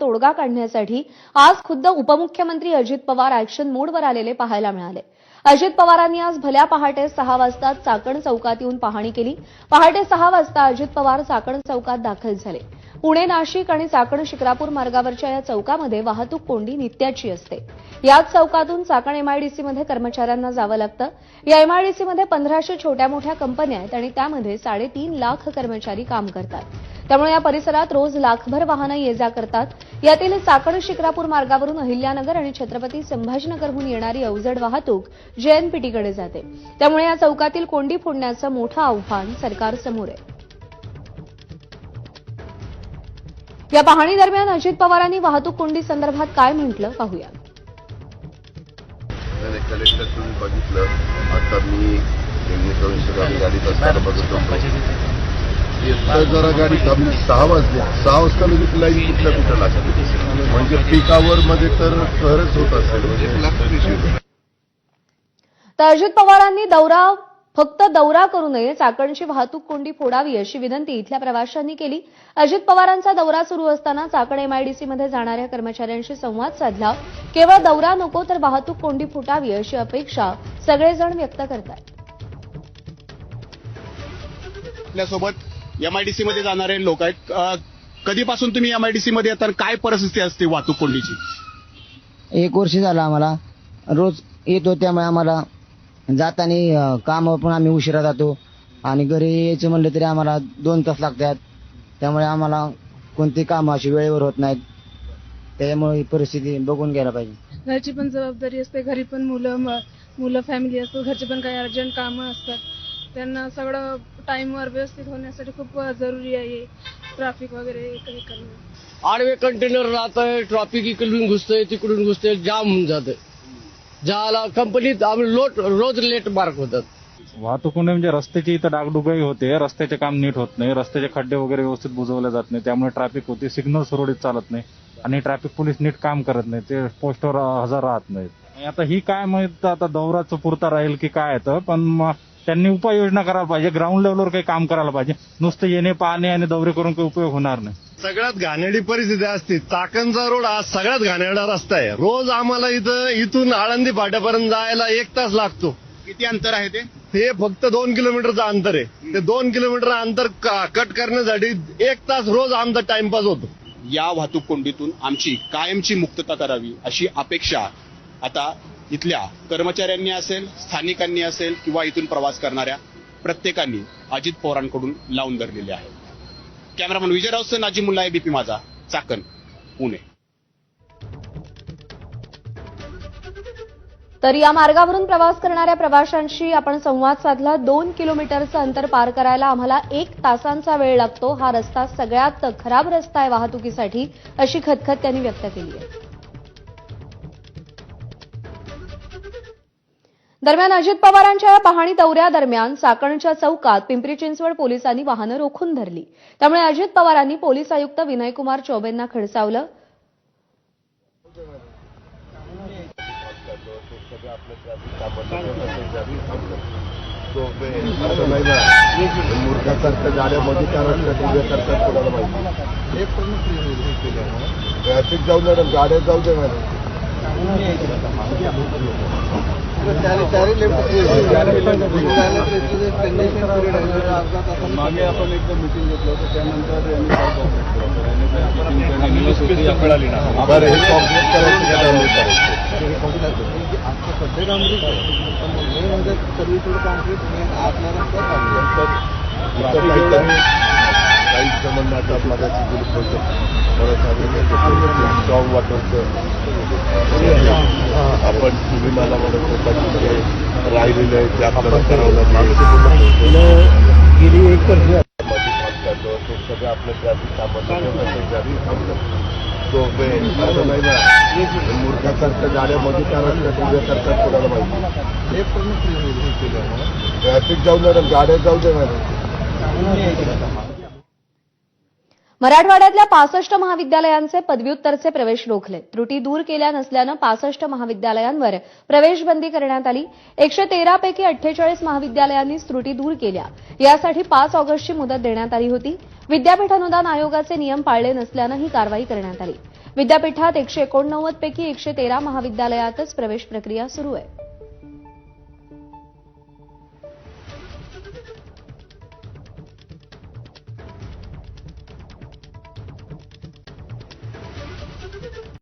तोडगा काढण्यासाठी आज खुद्द उपमुख्यमंत्री अजित पवार ऍक्शन मोडवर आलेले पाहायला मिळाले. अजित पवारांनी आज भल्या पहाटे सहा वाजता चाकण चौकात येऊन पाहणी केली. पहाटे सहा वाजता अजित पवार चाकण चौकात दाखल झाले. पुणे नाशिक आणि चाकण शिक्रापूर मार्गावरच्या या चौकामध्ये वाहतूक कोंडी नित्याची असते. याच चौकातून चाकण एमआयडीसीमध्ये कर्मचाऱ्यांना जावं लागतं. या एमआयडीसीमध्ये पंधराशे छोट्या मोठ्या कंपन्या आहेत आणि त्यामध्ये साडेतीन लाख कर्मचारी काम करतात. त्यामुळे या परिसरात रोज लाखभर वाहनं ये जा करतात. यातील चाकण शिक्रापूर मार्गावरून अहिल्यानगर आणि छत्रपती संभाजीनगरहून येणारी अवजड वाहतूक जेएनपीटीकडे जाते. त्यामुळे या चौकातील कोंडी फोडण्याचं मोठं आव्हान सरकारसमोर आहे. या पाहणी दरम्यान अजित पवारांनी वाहतूक कोंडी संदर्भात काय म्हटलं पाहूया. नाही नाही, कलेक्टर तुम्ही बघितलं आता मी नेहमी करून गाडीत असताना बघत. होतो येतं जरा गाडी कमी सहा वाजले. सहा वाजता लगेच लाईन कुठल्या कुठं लागते. म्हणजे पिकावर मध्ये तर सहरच होत असेल. म्हणजे तर अजित पवारांनी दौरा फक्त दौरा करू नये चाकणची वाहतूक कोंडी फोडावी अशी विनंती इथल्या प्रवाशांनी केली. अजित पवारांचा दौरा सुरू असताना चाकण एमआयडीसीमध्ये जाणाऱ्या कर्मचाऱ्यांशी संवाद साधला. केवळ दौरा नको तर वाहतूक कोंडी फुटावी अशी अपेक्षा सगळेजण व्यक्त करतात आपल्यासोबत एमआयडीसी मध्ये जाणारे लोक आहेत. अ, कधीपासून तुम्ही एमआयडीसी मध्ये येतात काय परिस्थिती असते वाहतूक कोंडीची? एक वर्ष झालं आम्हाला. रोज येतो त्यामुळे आम्हाला. जाताना कामावर पण आम्ही उशिरा जातो. आणि घरी यायचं म्हणलं तरी आम्हाला दोन तास लागतात. त्यामुळे आम्हाला कोणती कामं अशी वेळेवर होत नाहीत. त्यामुळे ही परिस्थिती बघून घ्यायला पाहिजे. घरची पण जबाबदारी असते. घरी पण मुलं म- मुलं फॅमिली असतात. घरचे पण काही अर्जंट कामं असतात. त्यांना सगळं टाईमवर व्यवस्थित होण्यासाठी खूप जरुरी आहे ट्रॅफिक वगैरे हे करणं. आडवे कंटेनर राहतंय ट्रॉफिक इकडून घुसतंय तिकडून घुसतंय जाम होऊन जातंय. ज्याला कंपनीत आम्ही लोट रोज लेट मार्क होतात. वाहतुकीने म्हणजे रस्त्याची इथं डागडुगाई होते. रस्त्याचे काम नीट होत नाही. रस्त्याचे खड्डे वगैरे व्यवस्थित बुजवले जात नाही. त्यामुळे ट्रॅफिक होते. सिग्नल सुरळीत चालत नाही. आणि ट्रॅफिक पोलीस नीट काम करत नाही. ते पोस्टवर हजर राहत नाहीत. आता ही काय माहीत आता दौराचं पुरता राहील की काय येतं पण मग त्यांनी उपाययोजना करायला पाहिजे. ग्राउंड लेवलवर काही काम करायला पाहिजे. नुसतं येणे पाहणे आणि दौरे करून काही उपयोग होणार नाही. सगळ्यात घाणेरडी परिस्थिती असते. चाकणचा रोड हा सगळ्यात घाणेरडा रस्ता आहे. रोज आम्हाला इथं इथून आळंदी फाट्यापर्यंत जायला एक तास लागतो. किती अंतर आहे ते? हे फक्त दोन किलोमीटरचं अंतर आहे. ते दोन किलोमीटर अंतर कट करण्यासाठी एक तास रोज आमचा टाइमपास होतो. या वाहतूक कोंडीतून आमची कायमची मुक्तता करावी अशी अपेक्षा आता इथल्या कर्मचाऱ्यांनी असेल स्थानिकांनी असेल किंवा इथून प्रवास करणाऱ्या प्रत्येकांनी अजित पवारांकडून लावून धरलेले आहे. कॅमेरामन विजय रावसह नाजी मुल्ला एबीपी माझा चाकण पुणे. तर या मार्गावरून प्रवास करणाऱ्या प्रवाशांशी आपण संवाद साधला. दोन किलोमीटरचं अंतर पार करायला आम्हाला एक तासांचा वेळ लागतो. हा रस्ता सगळ्यात खराब रस्ता आहे वाहतुकीसाठी अशी खतखत त्यांनी व्यक्त केली आहे. दरम्यान अजित पवारांच्या या पाहणी दौऱ्यादरम्यान चाकणच्या चौकात पिंपरी चिंचवड पोलिसांनी वाहनं रोखून धरली. त्यामुळे अजित पवारांनी पोलीस आयुक्त विनयकुमार चौबेंना खडसावलं. ट्रॅफिक जाऊ दे गाड्या जाऊ दे मागे आपण एकदा मिटिंग घेतलं होतं त्यानंतर बरं हे कॉम्प्लेट करायचं का डाउनलोड करायचं इथं काहीतरी काही संबंध आता मगाची गेली होतं आपण मला म्हणत होता की ते राहिलेलं आहे ते आपल्याला करावं लागेल. गेली एक वर्ष. मध्ये काम करतो ते सगळं आपलं ट्रॅफिक थांबलं. तो असं नाही ना मूर्खासारख्या गाड्यामध्ये त्या रस्त्यात उभ्या करतात कोणाला माहिती? ट्रॅफिक जाऊ दे मॅडम गाड्या जाऊ दे मॅडम मराठवाड्यातल्या पासष्ट महाविद्यालयांचे पदव्युत्तरचे प्रवेश रोखले. त्रुटी दूर केल्या नसल्यानं पासष्ट महाविद्यालयांवर प्रवेश बंदी करण्यात आली. एकशे तेरापैकी अठ्ठेचाळीस महाविद्यालयांनीच त्रुटी दूर केल्या. यासाठी पाच ऑगस्टची मुदत देण्यात आली होती. विद्यापीठ अनुदान आयोगाचे नियम पाळले नसल्यानं ही कारवाई करण्यात आली. विद्यापीठात एकशे एकोणनव्वद पैकी एकशे तेरा महाविद्यालयातच प्रवेश प्रक्रिया सुरू आहे.